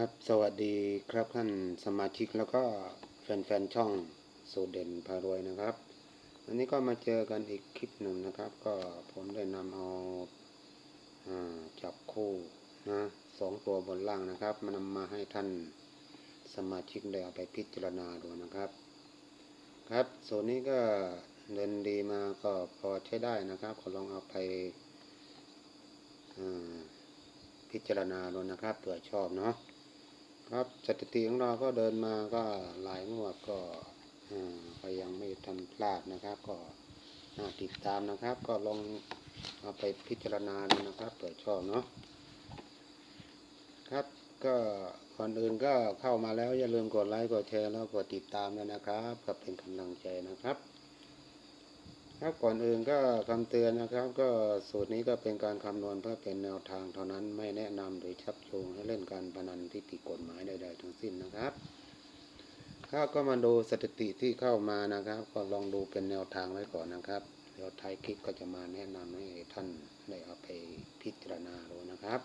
ครับสวัสดีครับท่านสมาชิกแล้วก็แฟนๆช่องสูตรเด่นพารวยนะครับวันนี้ก็มาเจอกันอีกคลิปหนึ่งนะครับ ก็ผมได้นำเอาจับคู่นะสองตัวบนล่างนะครับ มานำมาให้ท่านสมาชิกได้เอาไปพิจารณาดูนะครับ ครับส่วนนี้ก็เดินดีมาก็พอใช้ได้นะครับ ขอลองเอาไปพิจารณาดูนะครับเผื่อชอบเนาะ ครับสถิติของเราก็เดินมาก็หลายงวดก็อ่าก็ยังไม่ทันพลาดนะครับ ก็น่าติดตามนะครับ ก็ลองเอาไปพิจารณาดูนะครับ เปิดชอบเนาะครับก็ก่อนอื่นก็เข้ามาแล้วอย่าลืมกดไลค์กดแชร์แล้วกดติดตามด้วยนะครับก็เป็นกำลังใจนะครับ ครับก่อนอื่นก็คำเตือนนะครับ ก็สูตรนี้ก็เป็นการคำนวณเพื่อเป็นแนวทางเท่านั้นไม่แนะนำหรือชักจูงให้เล่นการพนันที่ผิดกฎหมายใดๆทั้งสิ้นนะครับข้าก็มาดูสถิติที่เข้ามานะครับ ก็ลองดูเป็นแนวทางไว้ก่อนนะครับเดี๋ยวท้ายคลิปก็จะมาแนะนำให้ท่านได้เอาไปพิจารณาดูนะครับ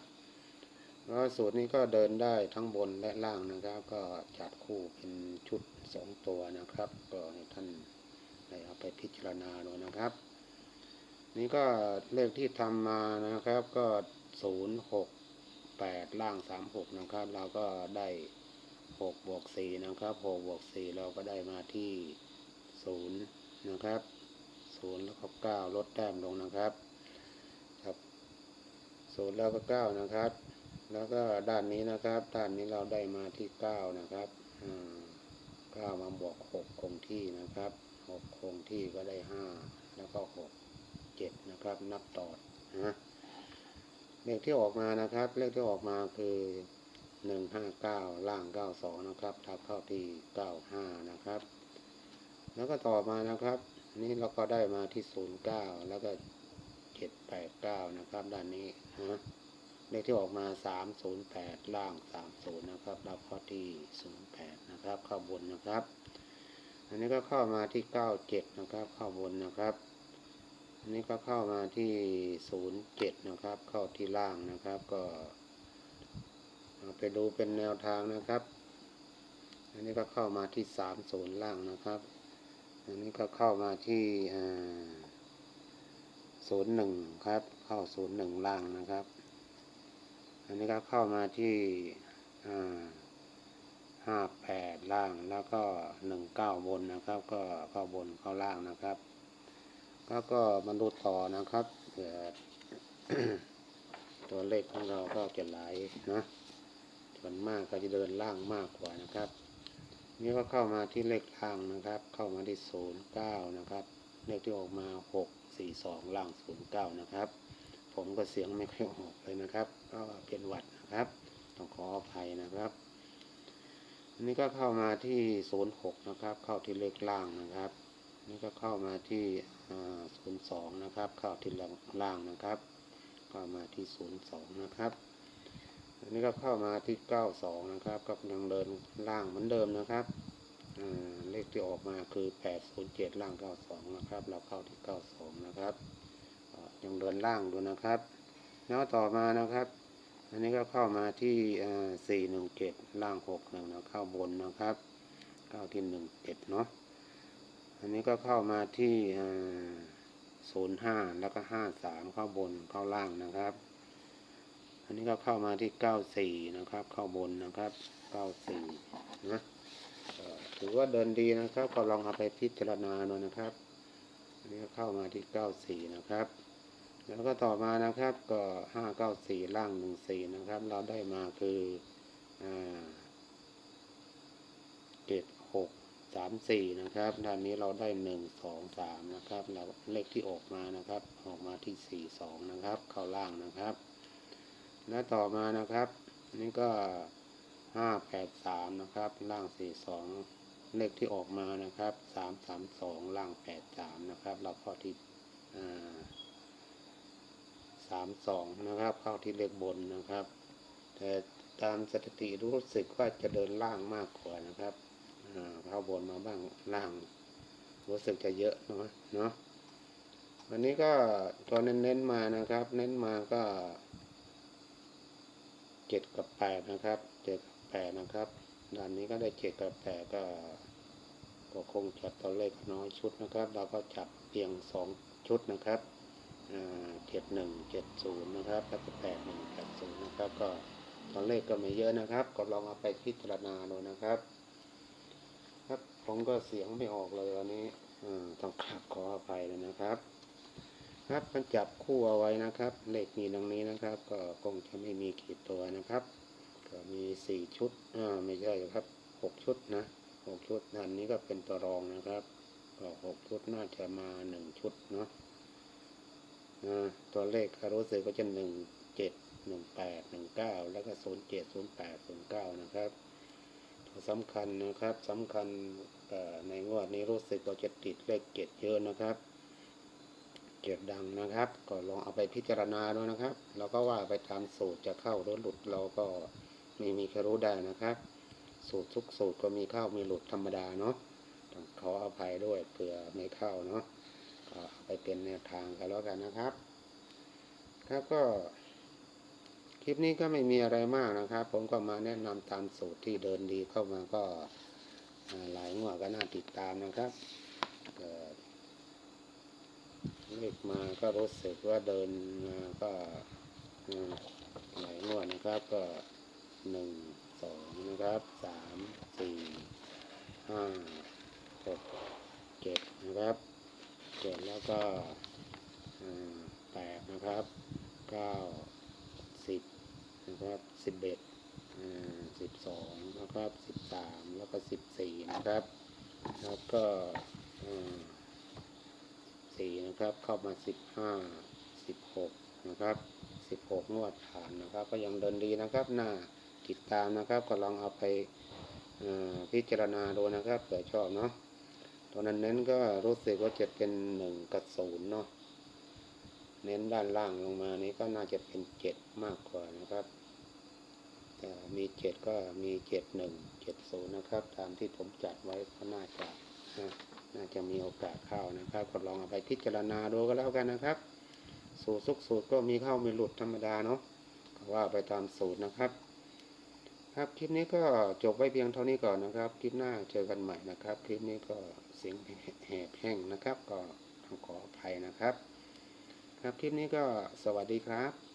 แล้วสูตรนี้ก็เดินได้ทั้งบนและล่างนะครับ ก็จัดคู่เป็นชุดสองตัวนะครับ ก็ให้ท่าน ได้เอาไปพิจารณาดูนะครับ นี่ก็เลขที่ทำมานะครับก็ศูนย์หกแปดล่างสามหกนะครับ เราก็ได้หกบวกสี่นะครับหกบวกสี่เราก็ได้มาที่ศูนย์นะครับศูนย์แล้วก็เก้าลดแต้มลงนะครับครับศูนย์แล้วก็เก้านะครับ แล้วก็ด้านนี้นะครับ ด้านนี้เราได้มาที่เก้านะครับอ่าเก้ามาบวกหกคงที่นะครับ หกคงที่ก็ได้ห้าแล้วก็หกเจ็ดนะครับ นับต่อนะเลขที่ออกมานะครับ เลขที่ออกมาคือหนึ่งห้าเก้าล่างเก้าสองนะครับ ทับเข้าที่เก้าห้านะครับ แล้วก็ต่อมานะครับ นี่เราก็ได้มาที่ศูนย์เก้าแล้วก็เจ็ดแปดเก้านะครับ ด้านนี้นะเลขที่ออกมาสามศูนย์แปดล่างสามศูนย์นะครับรับเข้าที่ศูนย์แปดนะครับ ข้าบนนะครับ อันนี้ก็เข้ามาที่เก้าเจ็ดนะครับ เข้าบนนะครับ อันนี้ก็เข้ามาที่ศูนย์เจ็ดนะครับ เข้าที่ล่างนะครับ ก็เอาไปดูเป็นแนวทางนะครับ อันนี้ก็เข้ามาที่สามศูนย์ล่างนะครับ อันนี้ก็เข้ามาที่ศูนย์หนึ่งครับ เข้าศูนย์หนึ่งล่างนะครับ อันนี้ก็เข้ามาที่อ่า ห้าแปดล่างแล้วก็หนึ่งเก้าบนนะครับ ก็เข้าบนเข้าล่างนะครับก็ก็มาดูต่อนะครับเผื่อตัวเลขของเราก็จะไหลนะส่วนมากก็จะเดินล่างมากกว่านะครับ นี่ก็เข้ามาที่เลขล่างนะครับ เข้ามาที่ศูนย์เก้านะครับ เลขที่ออกมาหกสี่สองล่างศูนย์เก้านะครับ ผมก็เสียงไม่ค่อยออกเลยนะครับ ก็เป็นหวัดนะครับ ต้องขออภัยนะครับ อันนี้ก็เข้ามาที่ศูนย์หกนะครับ เข้าที่เลขล่างนะครับ นี่ก็เข้ามาที่ศูนย์สองนะครับ เข้าที่ล่างนะครับ เข้ามาที่ศูนย์สองนะครับอันนี้ก็เข้ามาที่เก้าสองนะครับก็ยังเดินล่างเหมือนเดิมนะครับเลขที่ออกมาคือแปดศูนย์เจ็ดล่างเก้าสองนะครับ เราเข้าที่เก้าสองนะครับยังเดินล่างดูนะครับ แล้วต่อมานะครับ อันนี้ก็เข้ามาที่สี่หนึ่งเจ็ดล่างหกหนึ่งนะเข้าบนนะครับ เข้าที่หนึ่งเจ็ดเนาะ อันนี้ก็เข้ามาที่ศูนย์ห้าแล้วก็ห้าสามเข้าบนเข้าล่างนะครับ อันนี้ก็เข้ามาที่เก้าสี่นะครับ เข้าบนนะครับเก้าสี่นะถือว่าเดินดีนะครับ ก็ลองเอาไปพิจารณาดูนะครับ อันนี้ก็เข้ามาที่เก้าสี่นะครับ แล้วก็ต่อมานะครับก็ห้าเก้าสี่ล่างหนึ่งสี่นะครับ เราได้มาคือเจ็ดหกสามสี่นะครับด้านนี้เราได้หนึ่งสองสามนะครับแล้วเลขที่ออกมานะครับ ออกมาที่สี่สองนะครับ เข้าล่างนะครับ และต่อมานะครับ นี่ก็ห้าแปดสามนะครับ ล่างสี่สองเลขที่ออกมานะครับสามสามสองล่างแปดสามนะครับ เราเข้าที่อ่า สามสองนะครับ เข้าที่เลขบนนะครับ แต่ตามสถิติรู้สึกว่าจะเดินล่างมากกว่านะครับเข้าบนมาบ้างล่าง รู้สึกจะเยอะเนาะเนาะวันนี้ก็ตัวเน้นๆมานะครับ เน้นมาก็เจ็ดกับแปดนะครับเจ็ดกับแปแปดนะครับด้านนี้ก็ได้เจ็ดกับแปดก็ก็คงจัดตัวเลขน้อยชุดนะครับ เราก็จับเพียงสองชุดนะครับ เจ็ดหนึ่งเจ็ดศูนย์นะครับแล้วก็แปดหนึ่งแปดศูนย์นะครับ ก็ตัวเลขก็ไม่เยอะนะครับ ก็ลองเอาไปพิจารณาดูนะครับ ครับผมก็เสียงไม่ออกเลยวันนี้อต้องกราบขออภัยเลยนะครับ ครับมันจับคู่เอาไว้นะครับ เลขมีดังนี้นะครับ ก็คงจะไม่มีขีดตัวนะครับ ก็มีสี่ชุดอ่าไม่ใช่ครับหกชุดนะหกชุดอันนี้ก็เป็นตัวรองนะครับ ก็หกชุดน่าจะมาหนึ่งชุดเนาะ ตัวเลขก็รู้สึกก็จะหนึ่งเจ็ดหนึ่งแปดหนึ่งเก้าแล้วก็ศูนย์เจ็ดศูนย์แปดศูนย์เก้านะครับสำคัญนะครับสำคัญในงวดนี้รู้สึกว่าจะติดเลขเจ็ดเยอะนะครับเจ็ดดังนะครับ ก็ลองเอาไปพิจารณาดูนะครับเราก็ว่าไปตามสูตรจะเข้าหรือหลุดเราก็ไม่มีใครรู้ได้นะครับ สูตรทุกสูตรก็มีเข้ามีหลุดธรรมดาเนาะต้องขออภัยด้วยเผื่อไม่เข้าเนาะ ก็ไปเป็นแนวทางกันแล้วกันนะครับ ครับก็ คลิปนี้ก็ไม่มีอะไรมากนะครับ ผมก็มาแนะนำตามสูตรที่เดินดีเข้ามาก็หลายงวดก็น่าติดตามนะครับก็เลขมาก็รู้สึกว่าเดินมาก็หลายงวดนะครับก็หนึ่งสองนะครับสามสี่ห้าหกเจ็ดนะครับ เจ็ดแล้วก็แปดนะครับเก้าสิบนะครับสิบเอ็ดสิบสองนะครับสิบสามแล้วก็สิบสี่นะครับ แล้วก็สี่นะครับ เข้ามาสิบห้าสิบหกนะครับสิบหกงวดผ่านนะครับ ก็ยังเดินดีนะครับหน่าติดตามนะครับ ก็ลองเอาไปพิจารณาดูนะครับเผื่อชอบเนาะ ตอนนั้นเน้นก็รู้สึกว่าจะเป็นหนึ่งกับศูนย์เนาะเน้นด้านล่างลงมานี้ก็น่าจะเป็นเจ็ดมากกว่านะครับแต่มีเจ็ดก็มีเจ็ดหนึ่งเจ็ดศูนย์นะครับ ตามที่ผมจัดไว้ก็น่าจะน่าจะมีโอกาสเข้านะครับ ก็ลองเอาไปพิจารณาดูก็แล้วกันนะครับ สูตรทุกสูตรก็มีเข้ามีหลุดธรรมดาเนาะก็ว่าไปตามสูตรนะครับ ครับคลิปนี้ก็จบไว้เพียงเท่านี้ก่อนนะครับคลิปหน้าเจอกันใหม่นะครับ คลิปนี้ก็เสียงแหบแห้งนะครับ ก็ต้องขออภัยนะครับ ครับคลิปนี้ก็สวัสดีครับ